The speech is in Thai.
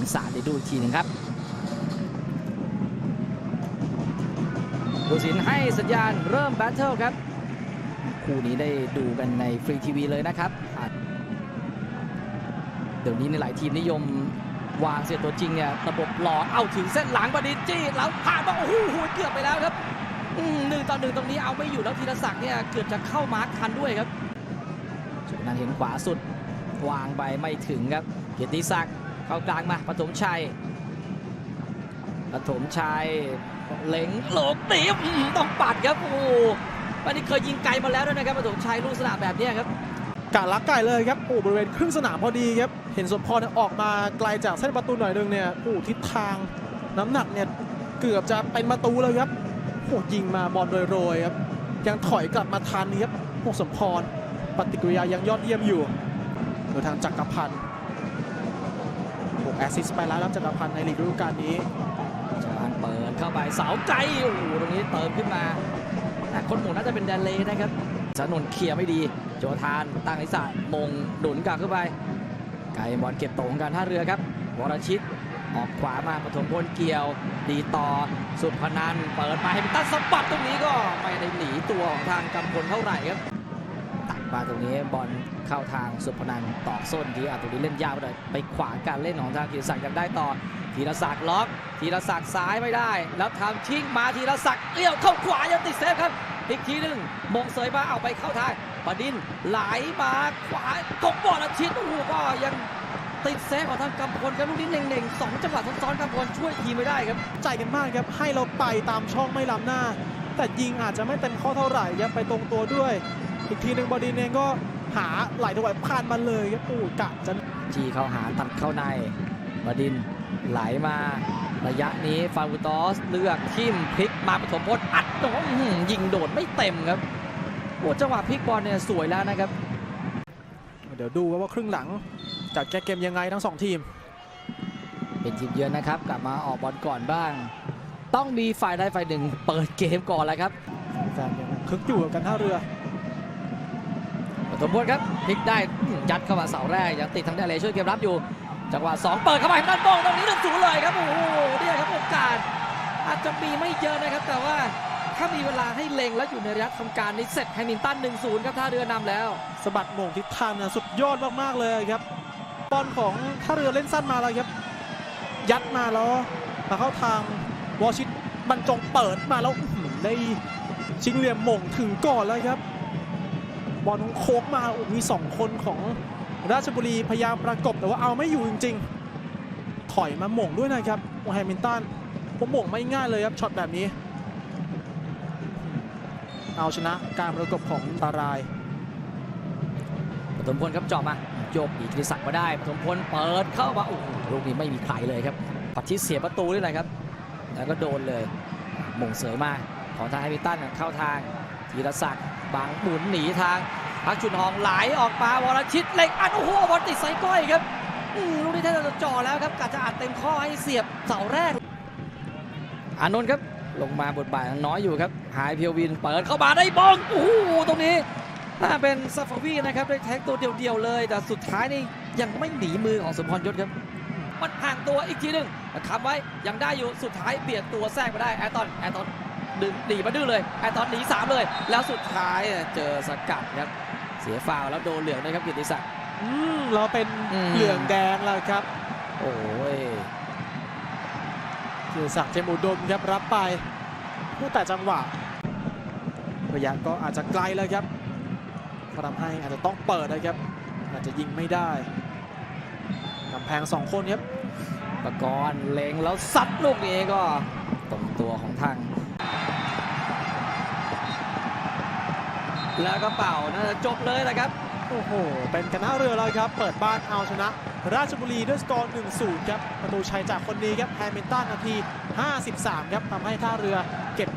งสารได้ดูอีกทีหนึ่งครับผู้สินให้สัญญาณเริ่มแบทเทิลครับ คู่นี้ได้ดูกันในฟรีทีวีเลยนะครับเดี๋ยวนี้ในหลายทีมนิยมวางเสียตัวจริงเนี่ยระบบหลอกเอาถึงเส้นหลังบดิจี้แล้วผ่านมาโอ้โหเกือบไปแล้วครับหนึ่งต่อหนึ่งตรงนี้เอาไม่อยู่แล้วธีรศักดิ์เนี่ยเกือบจะเข้ามาร์คทันด้วยครับสุนันเห็นขวาสุดวางไปไม่ถึงครับ เกียรติศักดิ์ เข้ากลางมาปฐมชัยปฐมชัยเล็งโหลกตีบหือต้องปัดครับโอ้โหวันนี้เคยยิงไกลมาแล้วด้วยนะครับปฐมชัยลูกสนามแบบนี้ครับกะลักไก่เลยครับโอ้บริเวณครึ่งสนามพอดีครับเห็นสมพรเนี่ยออกมาไกลจากเส้นประตูหน่อยนึงเนี่ยโอ้ทิศทางน้ำหนักเนี่ยเกือบจะเป็นประตูเลยครับโอ้ยิงมาบอลโรยๆครับยังถอยกลับมาทันครับโอ้สมพรปฏิกิริยายังยอดเยี่ยมอยู่โดยทางจักรพันธ์ แอสซิสไปแล้วรับจักรพันธ์ในลีกฤดูกาลนี้จานเปิดเข้าไปเสาไกลโอ้โหตรงนี้เติมขึ้นมาแต่คนหมุนน่าจะเป็นแดนเลนะครับสนนเคลียร์ไม่ดี โจทานตั้งนิสามงหนุนกลับเข้าไป ไกลบอลเก็บตกของการท่าเรือครับวรชิตออกขวามาปฐมพลเกี่ยว ดีต่อสุพนันเปิดมาให้ตันสะบัดตรงนี้ก็ไม่ได้หนีตัวของทางกำพลเท่าไหร่ครับ มาตรงนี้บอลเข้าทางสุพนันต่อส้นที่อาตรงนี้เล่นยากไปเลยไปขวางการเล่นของทางธีรศักดิ์ยังได้ต่อธีรศักดิ์ล็อกธีรศักดิ์ซ้ายไม่ได้ แล้วทำชิงมาธีรศักดิ์เลี้ยวเข้าขวายังติดเซฟครับอีกทีหนึ่งมงเสยมาเอาไปเข้าทางบดินไหลมาขวากบบอลอาชิตโอ้โหก็ยังติดเซฟของทางกำพลครับลูกนี้เน่งๆสองจังหวะซ้อนๆกำพลช่วยทีไม่ได้ครับใจกันมากครับให้เราไปตามช่องไม่ล้ำหน้า แต่ยิงอาจจะไม่เต็มข้อเท่าไหร่ครับไปตรงตัวด้วย อีกทีหนึ่งบอดินเองก็หาไหลถวายผ่านมาเลยครับโอ้กะจะจีเข้าหาตัดเข้าในบดินทร์ไหลมาระยะนี้ฟาบูตอสเลือกทิมพลิกมาปฐมพลอัดโดนอื้อหือยิงโดดไม่เต็มครับโอ้จังหวะพลิกบอลเนี่ยสวยแล้วนะครับ เดี๋ยวดูว่าครึ่งหลังจัดแก้เกมยังไงทั้งสองทีม เป็นทีมเยือนนะครับ กลับมาออกบอลก่อนบ้าง ต้องมีฝ่ายใดฝ่ายหนึ่งเปิดเกมก่อนแล้วครับแฟนยังคึกอยู่กับกันท่าเรือ ปฐมพลครับพลิกได้ยัดเข้ามาเสาแรกยังติดทางด้านเลช่วยเกมรับอยู่ จังหวะสองเปิดเข้าไปทางด้านโป้งตรงนี้หนึ่งศูนย์เลยครับโอ้โหเนี่ยครับโอกาสอาจจะมีไม่เยอะนะครับ แต่ว่าถ้ามีเวลาให้เล็งแล้วอยู่ในระยะทำการนี้เสร็จแฮมิลตัน1-0ครับท่าเรือนำแล้วสะบัดโมงทิศทางนะสุดยอดมากๆเลยครับบอลของท่าเรือเล่นสั้นมาแล้วครับ ยัดมาแล้วมาเข้าทางวอชิตบรรจงเปิดมาแล้วได้ชิงเหลี่ยมมงถึงก่อนแล้วครับ บอลโค้งมามีสองคนของราชบุรีพยายามประกบแต่ว่าเอาไม่อยู่จริง ๆ ถอยมาหม่งด้วยนะครับโอแฮมิลตันผมหม่งไม่ง่ายเลยครับช็อตแบบนี้ เอาชนะการประกบของตารายปฐมพลครับจาะมาโยกอีกธิศักมาได้ปฐมพลเปิดเข้ามาโอ้โหลูกนี้ไม่มีใครเลยครับปัดชิดเสียประตูนี่แหละครับ แล้วก็โดนเลยหม่งเสยมาของทางแฮมิลตันเข้าทาง ธีรศักดิ์บังหมุนหนีทางพักชุนหองไหลออกมาวรชิตเล็งอัดโอ้โหบอลติดไซก้อยครับลูกนี้แทบจะจ่อแล้วครับกะจะอัดเต็มข้อให้เสียบเสาแรก อานนท์ครับลงมาบทบาทน้อยอยู่ครับ หายเพียววินเปิดเข้ามาได้บอลโอ้โหตรงนี้น่าเป็นซาฟาวีนะครับได้แท็กตัวเดียวๆเลย แต่สุดท้ายนี่ยังไม่หนีมือของสมพรยศครับ มันห่างตัวอีกทีหนึ่งคำไว้ยังได้อยู่สุดท้ายเบียดตัวแทรกมาได้แอตตันแอตตัน ดึงหนีมาดื้อเลยแอตตันหนีสามเลย แล้วสุดท้ายเจอสกัดครับ เสียฟาวล์แล้วโดนเหลืองนะครับกิติศักดิ์อืมเราเป็นอืมเหลืองแดงแล้วครับ โอ้ยเกียรติศักดิ์เจมส์อุดมครับรับไป ผู้แต่จังหวะระยะก็อาจจะไกลแล้วครับทำให้อาจจะต้องเปิดนะครับ อาจจะยิงไม่ได้กำแพงสองคนครับปกรณ์เล็งแล้วซัดลูกนี้ก็ตรงตัวของทาง แล้วก็เป่าน่าจะจบเลยนะครับโอ้โห เป็นคณะเรือเลยครับ เปิดบ้านเอาชนะ ราชบุรีด้วยสกอร์ 1-0 ครับ ประตูชัยจากคนนี้ครับแฮมิลตันนาที 53 ครับทำให้ท่าเรือเก็บ